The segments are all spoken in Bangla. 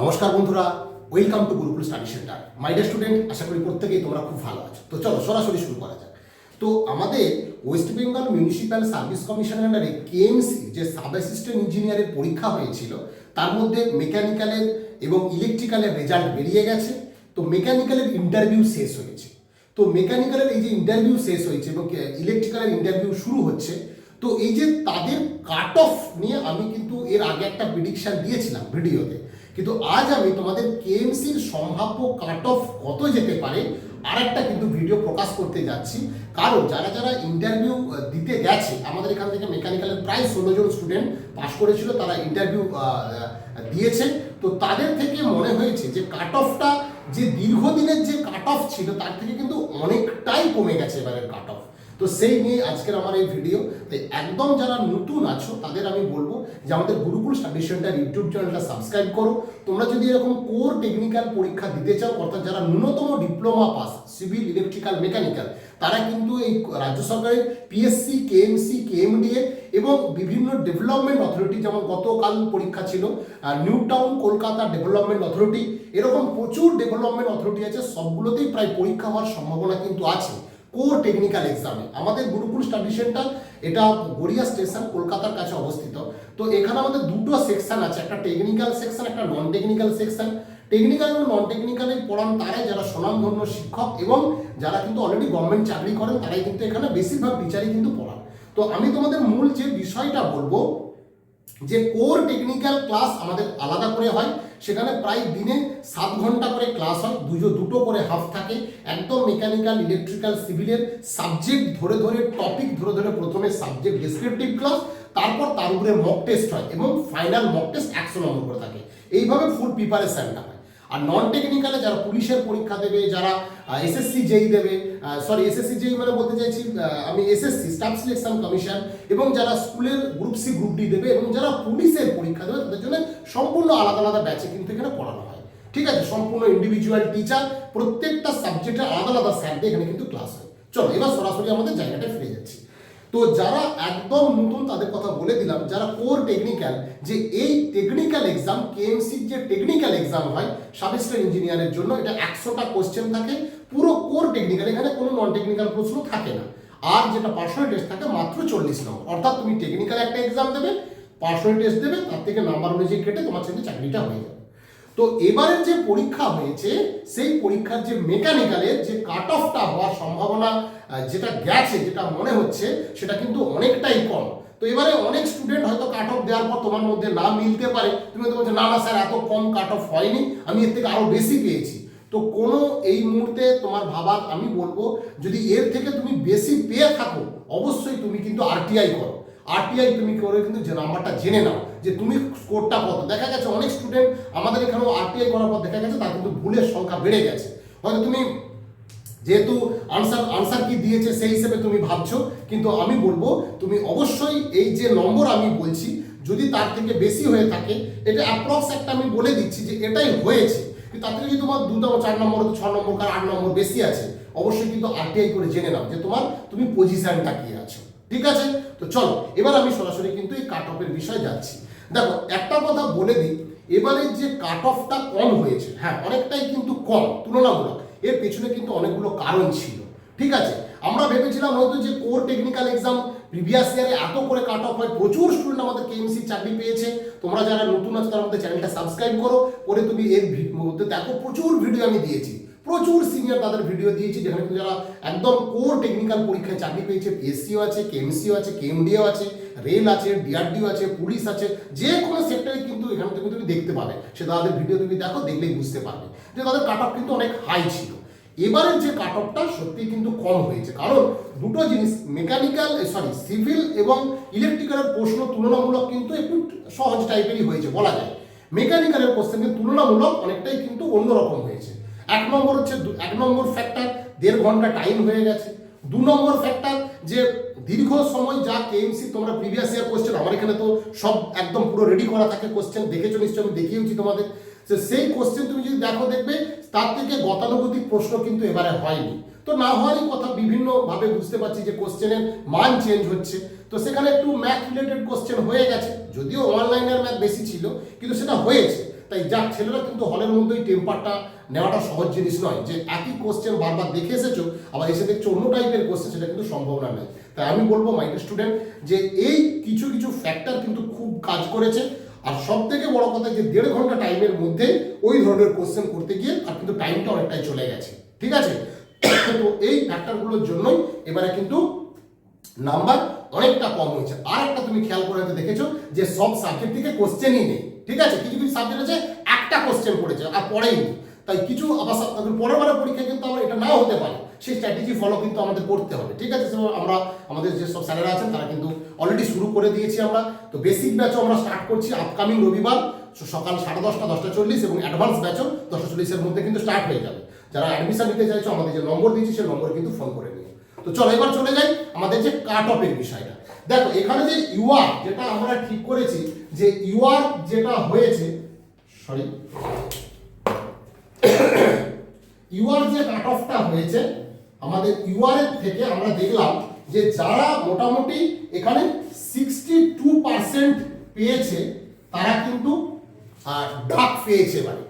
নমস্কার বন্ধুরা welcome to Gurukul study centre my student আশা করি প্রত্যেকেই তোমরা খুব ভালো আছো। তো চলো, সরাসরি শুরু করা যাক। তো আমাদের ওয়েস্ট বেঙ্গল মিউনিসিপ্যাল সার্ভিস কমিশনের আন্ডারে কেএমসি যে সাব অ্যাসিস্ট্যান্ট ইঞ্জিনিয়ারের পরীক্ষা হয়েছিল, তার মধ্যে মেকানিক্যালের এবং ইলেকট্রিক্যালের রেজাল্ট বেরিয়ে গেছে। তো মেকানিক্যালের ইন্টারভিউ শেষ হয়েছে। তো মেকানিক্যালের এই যে ইন্টারভিউ শেষ হয়েছে এবং ইলেকট্রিক্যালের ইন্টারভিউ শুরু হচ্ছে, তো এই যে তাদের কাট অফ নিয়ে আমি কিন্তু এর আগে একটা প্রিডিকশান দিয়েছিলাম ভিডিওতে কিন্তু আজ আমি তোমাদের কেএমসির সম্ভাব্য কাট অফ কত যেতে পারে আর একটা কিন্তু ভিডিও প্রকাশ করতে যাচ্ছি। কারণ যারা যারা ইন্টারভিউ দিতে গেছে, আমাদের এখান থেকে মেকানিক্যালের প্রায় ষোলো জন স্টুডেন্ট পাস করেছিল, তারা ইন্টারভিউ দিয়েছে। তো তাদের থেকে মনে হয়েছে যে কাট অফটা যে দীর্ঘদিনের যে কাট অফ ছিল, তার থেকে কিন্তু অনেকটাই কমে গেছে এবারের কাট অফ তো সেই নিয়ে আজকের আমার এই ভিডিও তাই একদম যারা নতুন আছো, তাদের আমি বলব যে আমাদের গুরুকুল স্টাডি সেন্টার ইউটিউব চ্যানেলটা সাবস্ক্রাইব করো। তোমরা যদি এরকম কোর টেকনিক্যাল পরীক্ষা দিতে চাও, অর্থাৎ যারা ন্যূনতম diploma pass civil electrical mechanical তারা কিন্তু এই রাজ্য সরকারের পিএসসি কেএমসি কেএমডিএ এবং বিভিন্ন ডেভেলপমেন্ট অথরিটি যেমন গতকাল পরীক্ষা ছিল New Town Kolkata development authority এরকম প্রচুর ডেভেলপমেন্ট অথরিটি আছে, সবগুলোতেই প্রায় পরীক্ষা হওয়ার সম্ভাবনা কিন্তু আছে। কোর টেকনিক্যাল এক্সামে আমাদের গুরুকুল স্টাডি সেন্টার এটা গড়িয়া স্টেশন কলকাতার কাছে অবস্থিত। তো এখানে আমাদের দুটো সেকশন আছে, একটা টেকনিক্যাল সেকশন একটা নন টেকনিক্যাল সেকশন টেকনিক্যাল এবং নন টেকনিক্যালে পড়ান তারাই যারা স্বনামধন্য শিক্ষক এবং যারা কিন্তু অলরেডি গভর্নমেন্ট চাকরি করেন, তারাই কিন্তু এখানে বেশিরভাগ টিচারই কিন্তু পড়ান। তো আমি তোমাদের মূল যে বিষয়টা বলব, যে কোর টেকনিক্যাল ক্লাস আমাদের আলাদা করে হয় সেখানে প্রায় দিনে সাত ঘণ্টা করে ক্লাস হয় দুজো দুটো করে হাফ থাকে। একদম মেকানিক্যাল ইলেকট্রিক্যাল সিভিলের সাবজেক্ট ধরে ধরে টপিক ধরে ধরে প্রথমে সাবজেক্ট ডিসক্রিপটিভ ক্লাস তারপর তার উপরে মক টেস্ট হয় এবং ফাইনাল মক টেস্ট একশো নম্বর করে থাকে। এইভাবে ফুল প্রিপারেশনটা হয়। আর নন টেকনিক্যালে যারা পুলিশের পরীক্ষা দেবে, যারা এসএসসি জেই দেবে সরি এসএসসি জেই মানে বলতে চাইছি আমি এসএসসি স্টাফ সিলেকশন কমিশন এবং যারা স্কুলের গ্রুপ সি গ্রুপ ডি দেবে, এবং যারা পুলিশের পরীক্ষা দেবে, তাদের জন্য সম্পূর্ণ আলাদা আলাদা ব্যাচে কিন্তু এখানে পড়ানো হয়। ঠিক আছে? সম্পূর্ণ ইন্ডিভিজুয়াল টিচার প্রত্যেকটা সাবজেক্টের আলাদা আলাদা স্যার এখানে কিন্তু ক্লাস হয়। চলো, এবার সরাসরি আমাদের জায়গাটা ফিরে যাচ্ছি। তো যারা একদম নতুন তাদের কথা বলে দিলাম, যারা কোর টেকনিক্যাল যে এই টেকনিক্যাল এক্সাম কেএমসির যে টেকনিক্যাল এক্সাম হয় সাবস্টার ইঞ্জিনিয়ারের জন্য এটা একশোটা কোশ্চেন থাকে, পুরো কোর টেকনিক্যাল এখানে কোনো নন টেকনিক্যাল প্রশ্ন থাকে না। আর যেটা পার্সোনাল টেস্ট থাকে, মাত্র চল্লিশ নম্বর। অর্থাৎ তুমি টেকনিক্যাল একটা এক্সাম দেবে পার্সোনাল টেস্ট দেবে, তার থেকে নাম্বার অনুযায়ী কেটে তোমার সাথে চাকরিটা হয়ে যাবে। তো এবারের যে পরীক্ষা হয়েছে, সেই পরীক্ষার যে মেকানিক্যালের যে কাট অফটা হওয়ার সম্ভাবনা যেটা গেছে, যেটা মনে হচ্ছে, সেটা কিন্তু অনেকটাই কম। তো এবারে অনেক স্টুডেন্ট হয়তো কাট অফ দেওয়ার পর তোমার মধ্যে না মিলতে পারে। তুমি হয়তো বলছো, না না, স্যার, এত কম কাট অফ হয়নি। আমি এর থেকে আরও বেশি পেয়েছি। তো কোনো এই মুহূর্তে তোমার ভাবার আমি বলব, যদি এর থেকে তুমি বেশি পেয়ে থাকো, অবশ্যই তুমি কিন্তু আরটিআই করো। আরটিআই তুমি করে কিন্তু যে নাম্বারটা জেনে নাও। যে তুমি স্কোরটা কত? দেখা গেছে অনেক স্টুডেন্ট আমাদের এখানেও আরটিআই করার পর দেখা গেছে তার কিন্তু ভুলের সংখ্যা বেড়ে গেছে। হয়তো তুমি যেহেতু আনসার আনসার কি দিয়েছে সেই হিসেবে তুমি ভাবছ, কিন্তু আমি বলব তুমি অবশ্যই এই যে নম্বর আমি বলছি, যদি তার থেকে বেশি হয়ে থাকে, এটা অ্যাপ্রক্স একটা আমি বলে দিচ্ছি যে এটাই হয়েছে। কিন্তু তার থেকে যদি তোমার দু নম্বর, চার নম্বর ছ নম্বর কার, আট নম্বর বেশি আছে, অবশ্যই কিন্তু আরটিআই করে জেনে নাও যে তোমার তুমি পজিশনটা কি আছো। ঠিক আছে? তো চলো, এবার আমি সরাসরি কিন্তু এই কাট অফের বিষয়ে যাচ্ছি। দেখো, একটা কথা বলে দিই, এবারে যে কাট অফটা কম হয়েছে হ্যাঁ অনেকটাই কিন্তু কম, তুলনামূলক, এর পেছনে কিন্তু অনেকগুলো কারণ ছিল, ঠিক আছে? আমরা ভেবেছিলাম হয়তো যে কোর টেকনিক্যাল এক্সাম প্রিভিয়াস ইয়ারে এত করে কাট অফ হয়, প্রচুর স্টুডেন্ট আমাদের কেএমসি চাকরি পেয়েছে, তোমরা যারা নতুন আছো তারা আমাদের চ্যানেলটা সাবস্ক্রাইব করো, করে তুমি এর মধ্যে দেখো, প্রচুর ভিডিও আমি দিয়েছি। প্রচুর সিনিয়র তাদের ভিডিও দিয়েছি, যেখানে কিন্তু যারা একদম কোর টেকনিক্যাল পরীক্ষায় চাকরি পেয়েছে পিএসসিও আছে কেএমসিও আছে কেএমডিও আছে রেল আছে ডিআরডিও আছে পুলিশ আছে, যে কোনো সেক্টরে কিন্তু এখান থেকে তুমি দেখতে পাবে। সে তাদের ভিডিও তুমি দেখো, দেখলেই বুঝতে পারবে। যে তাদের কাট অফ কিন্তু অনেক হাই ছিল। এবারের যে কাট অফটা সত্যি কিন্তু কম হয়েছে। কারণ দুটো জিনিস মেকানিক্যাল সরি সিভিল এবং ইলেকট্রিক্যালের প্রশ্ন তুলনামূলক কিন্তু একটু সহজ টাইপেরই হয়েছে, বলা যায়। মেকানিক্যালের কিন্তু তুলনামূলক অনেকটাই কিন্তু অন্যরকম হয়েছে। এক নম্বর হচ্ছে এক নম্বর ফ্যাক্টর দেড় ঘণ্টা টাইম হয়ে গেছে। দু নম্বর ফ্যাক্টর যে দীর্ঘ সময় যা কেএমসি তোমরা প্রিভিয়াস ইয়ার কোশ্চেন আমার এখানে তো সব একদম পুরো রেডি করা থাকে কোশ্চেন দেখেছ নিশ্চয়ই, আমি দেখিয়েছি তোমাদের। যে সেই কোশ্চেন তুমি যদি দেখো, দেখবে তার থেকে গতানুগতিক প্রশ্ন কিন্তু এবারে হয়নি। তো না হওয়ারই কথা, বিভিন্নভাবে বুঝতে পারছি যে কোশ্চেনের মান চেঞ্জ হচ্ছে। তো সেখানে একটু ম্যাথ রিলেটেড কোশ্চেন হয়ে গেছে, যদিও অনলাইনের ম্যাথ বেশি ছিল, কিন্তু সেটা হয়েছে। তাই যাক ছেলেরা কিন্তু হলের মধ্যেই টেম্পারটা নেওয়াটা সহজ জিনিস নয়। যে একই কোশ্চেন বারবার দেখে এসেছ, আবার এসে দেখছ অন্য টাইপের কোশ্চেন সেটা কিন্তু সম্ভাবনা নেই। তাই আমি বলব মাই স্টুডেন্ট যে এই কিছু কিছু ফ্যাক্টর কিন্তু খুব কাজ করেছে। আর সব থেকে বড় কথা, যে দেড় ঘণ্টা টাইমের মধ্যে ওই ধরনের কোশ্চেন করতে গিয়ে আর কিন্তু টাইমটা অনেকটাই চলে গেছে। ঠিক আছে? তো এই ফ্যাক্টরগুলোর জন্যই এবারে কিন্তু নাম্বার অনেকটা কম হয়েছে। আর একটা তুমি খেয়াল করে দেখেছ, যে সব সাবজেক্ট থেকে কোশ্চেনই নেই। ঠিক আছে? কিছু কিছু সাবজেক্ট আছে, একটা কোশ্চেন পড়েছে, আর পড়েই নি। তাই কিছু আবার পরের বারের পরীক্ষায় কিন্তু আমার এটা নাও হতে পারে। সেই স্ট্র্যাটেজি ফলো কিন্তু আমাদের করতে হবে। ঠিক আছে? আমরা, আমাদের যেসব স্যারেরা আছেন, তারা কিন্তু অলরেডি শুরু করে দিয়েছি আমরা। তো বেসিক ব্যাচও আমরা স্টার্ট করছি আপকামিং রবিবার। সকাল সাড়ে দশটা দশটা চল্লিশ এবং অ্যাডভান্স ব্যাচও দশটা চল্লিশের মধ্যে কিন্তু স্টার্ট হয়ে যাবে। যারা অ্যাডমিশন নিতে চাইছো, আমাদের যে নম্বর দিয়েছি সেই নম্বর কিন্তু ফোন করে নিও। তো চলো, এবার চলে যাই আমাদের যে কাট অফের বিষয়টা। দেখো, এখানে যে ইউআর যেটা আমরা ঠিক করেছি, যে ইউআর যেটা হয়েছে সরি ইউআর যে কাট অফটা হয়েছে, আমাদের ইউআর এর থেকে আমরা দেখলাম যে যারা মোটামুটি এখানে সিক্সটি টু পার্সেন্ট পেয়েছে, তারা কিন্তু ডাক পেয়েছে মানে।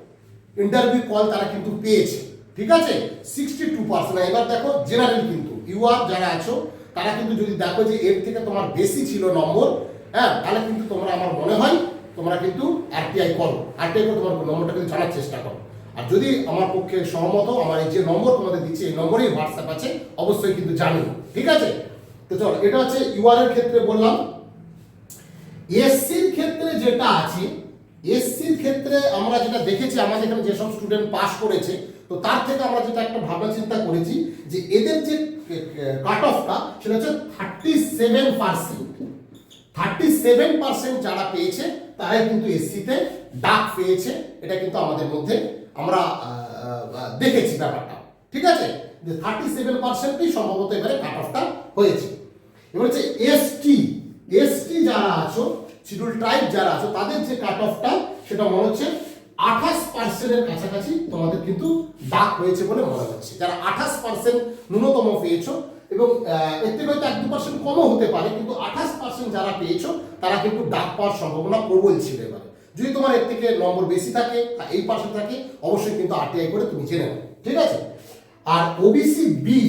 ইন্টারভিউ কল তারা কিন্তু পেয়েছে, ঠিক আছে? সিক্সটি টু পার্সেন্ট এবার দেখো জেনারেল কিন্তু ইউআর যারা আছো তারা কিন্তু যদি দেখো যে এর থেকে তোমার বেশি ছিল নম্বর হ্যাঁ তাহলে কিন্তু তোমরা আমার মনে হয় তোমরা কিন্তু আরটিআই করো। আরটিআই করে তোমার নম্বরটা কিন্তু জানার চেষ্টা করো। আর যদি আমার পক্ষে সহমত আমার এই যে নম্বর তোমাদের দিচ্ছি, এই নম্বরেই হোয়াটসঅ্যাপ আছে, অবশ্যই কিন্তু জানিও। ঠিক আছে? তো চলো, এটা হচ্ছে ইউআর এর ক্ষেত্রে বললাম। এসসির ক্ষেত্রে যেটা আছে এসসির ক্ষেত্রে আমরা যেটা দেখেছি আমাদের এখানে যেসব স্টুডেন্ট পাস করেছে, তো তার থেকে আমরা যেটা একটা ভাবনা চিন্তা করেছি যে এদের যে কাট অফটা সেটা হচ্ছে thirty seven percent thirty seven percent যারা পেয়েছে, তারাই কিন্তু এসসিতে ডাক পেয়েছে। এটা কিন্তু আমাদের মধ্যে আমরা দেখেছি ব্যাপারটা। ঠিক আছে? যে থার্টি সেভেন পার্সেন্টই সম্ভবত এবারে কাট অফটা হয়েছে। এবার হচ্ছে এসটি এসটি যারা আছো শিডিউল ট্রাইব যারা আছো, তাদের যে কাট অফটা সেটা মনে হচ্ছে আঠাশ পার্সেন্টের কাছাকাছি তোমাদের কিন্তু ডাক হয়েছে বলে মনে হচ্ছে। যারা আঠাশ পার্সেন্ট ন্যূনতম পেয়েছ এবং এর থেকে হয়তো এক দু পার্সেন্ট কমও হতে পারে, কিন্তু আঠাশ পার্সেন্ট যারা পেয়েছ, তারা কিন্তু ডাক পাওয়ার সম্ভাবনা প্রবল ছিল এবারে। যদি তোমার এর থেকে নম্বর বেশি থাকে এই পার্সেন্ট থাকে, অবশ্যই কিন্তু আরটিআই করে তুমি জেনে নাও, ঠিক আছে? আর OBC B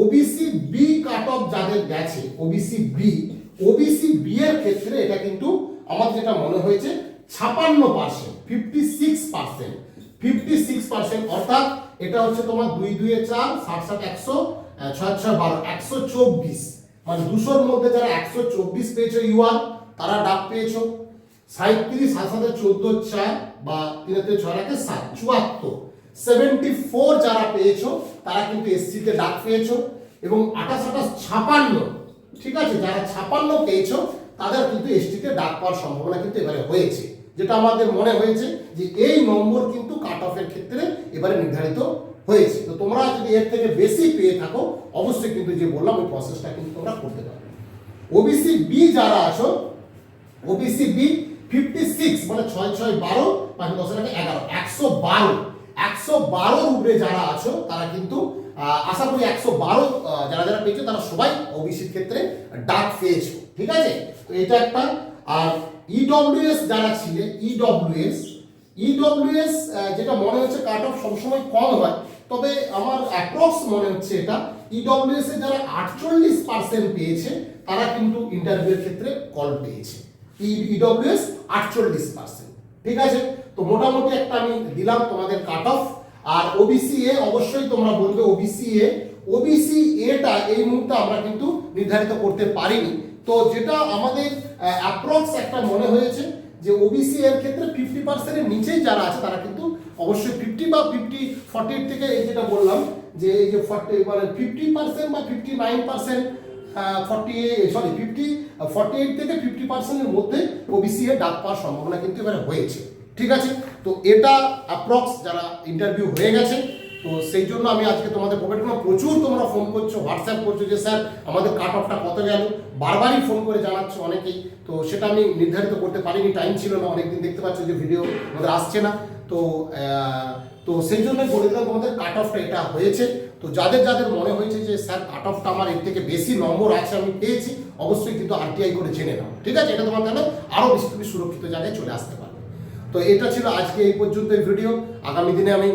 OBC B cut off যাদের গেছে ওবিসি বি ওবিসি বি এর ক্ষেত্রে এটা কিন্তু আমার যেটা মনে হয়েছে ছাপান্ন percent fifty six percent fifty six percent অর্থাৎ এটা হচ্ছে তোমার দুই দুয়ে চার ষাট ষাট একশো ছয় ছয় বারো, একশো চব্বিশ। মানে দুশোর মধ্যে যারা একশো চব্বিশ পেয়েছ ইউআর, তারা ডাক পেয়েছ। সাঁত্রিশ সাত সাথে চোদ্দ, চার, বা তিনে ছয় রাখে সাত, চুয়াত্তর। সেভেন্টি ফোর যারা পেয়েছ, তারা কিন্তু এসসিতে ডাক পেয়েছ। এবং আঠাশ আঠাশ, ছাপান্ন, ঠিক আছে? যারা ছাপান্ন পেয়েছ, তাদের কিন্তু এসটিতে ডাক পাওয়ার সম্ভাবনা কিন্তু এবারে হয়েছে। যেটা আমাদের মনে হয়েছে যে এই নম্বর কিন্তু কাট অফের ক্ষেত্রে এবারে নির্ধারিত হয়েছে। তো তোমরা যদি এর থেকে বেশি পেয়ে থাকো, অবশ্যই কিন্তু যে বললাম, ওই প্রসেসটা কিন্তু তোমরা করতে পারবে। ওবিসি বি যারা আছো ওবিসি বি ফিফটি সিক্স মানে ছয় ছয় বারো পাঁচ দশ টাকা এগারো, একশো বারো, একশো বারোর উপরে যারা আছো, তারা কিন্তু আশা করি একশো বারো যারা যারা পেয়েছ, তারা সবাই ওবিসির ক্ষেত্রে ডাক পেয়েছ ঠিক আছে? তো এটা একটা, আর ইডব্লিউএস যারা ছিলে ইডব্লিউএস ইডব্লিউএস যেটা মনে হচ্ছে কাট অফ সবসময় কম হয়, তবে আমার অ্যাপ্রক্স মনে হচ্ছে এটা ইডব্লিউএস এ যারা আটচল্লিশ পার্সেন্ট পেয়েছে, তারা কিন্তু ইন্টারভিউর ক্ষেত্রে কল পেয়েছে। ইডব্লিউএস আটচল্লিশ পার্সেন্ট ঠিক আছে? তো মোটামুটি একটা আমি দিলাম তোমাদের cut off R OBC A অবশ্যই তোমরা বলবে ওবিসি এ ওবিসি এটা এই মুহূর্তে আমরা কিন্তু নির্ধারিত করতে পারিনি। তো যেটা আমাদের অ্যাপ্রক্স একটা মনে হয়েছে যে ওবিসি এর ক্ষেত্রে ফিফটি পার্সেন্টের নিচেই যারা আছে, তারা কিন্তু অবশ্যই ফিফটি বা ফিফটি ফর্টি থেকে এই যেটা বললাম, যে এই যে ফর্টি মানে ফিফটি পার্সেন্ট বা fifty nine percent forty sorry fifty forty eight থেকে ফিফটি পার্সেন্টের মধ্যে ওবিসি এর ডাক পাওয়ার সম্ভাবনা কিন্তু এবারে হয়েছে। ঠিক আছে? তো এটা অ্যাপ্রক্স যারা ইন্টারভিউ হয়ে গেছে তো সেই জন্য আমি আজকে তোমাদের প্রোভাইড প্রচুর তোমরা ফোন করছ হোয়াটসঅ্যাপ করছ যে, স্যার, আমাদের কাট অফটা কত গেল? বারবারই ফোন করে জানাচ্ছ অনেকেই। তো সেটা আমি নির্ধারিত করতে পারিনি টাইম ছিল না। অনেকদিন দেখতে পাচ্ছ যে ভিডিও আমাদের আসছে না। তো তো সেই জন্য বলে দিলাম তোমাদের কাট অফটা এটা হয়েছে। তো যাদের যাদের মনে হয়েছে যে, স্যার কাট অফটা আমার এর থেকে বেশি নম্বর আছে, আমি পেয়েছি, অবশ্যই কিন্তু আরটিআই করে জেনে নাও। ঠিক আছে? এটা তোমার তাহলে আরও বেশি তুমি সুরক্ষিত জায়গায় চলে আসতে পারবে। তো এটা ছিল আজকে এই পর্যন্ত ভিডিও আগামী দিনে আমি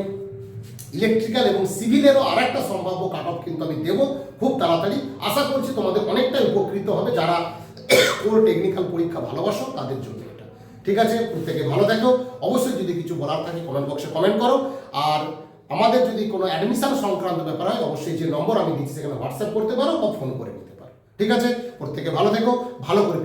ইলেকট্রিক্যাল এবং সিভিলেরও আর একটা সম্ভাব্য কাট অফ কিন্তু আমি দেবো। খুব তাড়াতাড়ি। আশা করছি তোমাদের অনেকটাই উপকৃত হবে যারা কোর টেকনিক্যাল পরীক্ষা ভালোবাসো তাদের জন্য এটা। ঠিক আছে? প্রত্যেকে ভালো দেখো অবশ্যই যদি কিছু বলার থাকে কমেন্ট বক্সে কমেন্ট করো। আর আমাদের যদি কোনো অ্যাডমিশন সংক্রান্ত ব্যাপার হয়, অবশ্যই যে নম্বর আমি দিচ্ছি সেখানে হোয়াটসঅ্যাপ করতে পারো বা ফোন করে নিতে পারো। ঠিক আছে? প্রত্যেকে ভালো থেকো। ভালো করে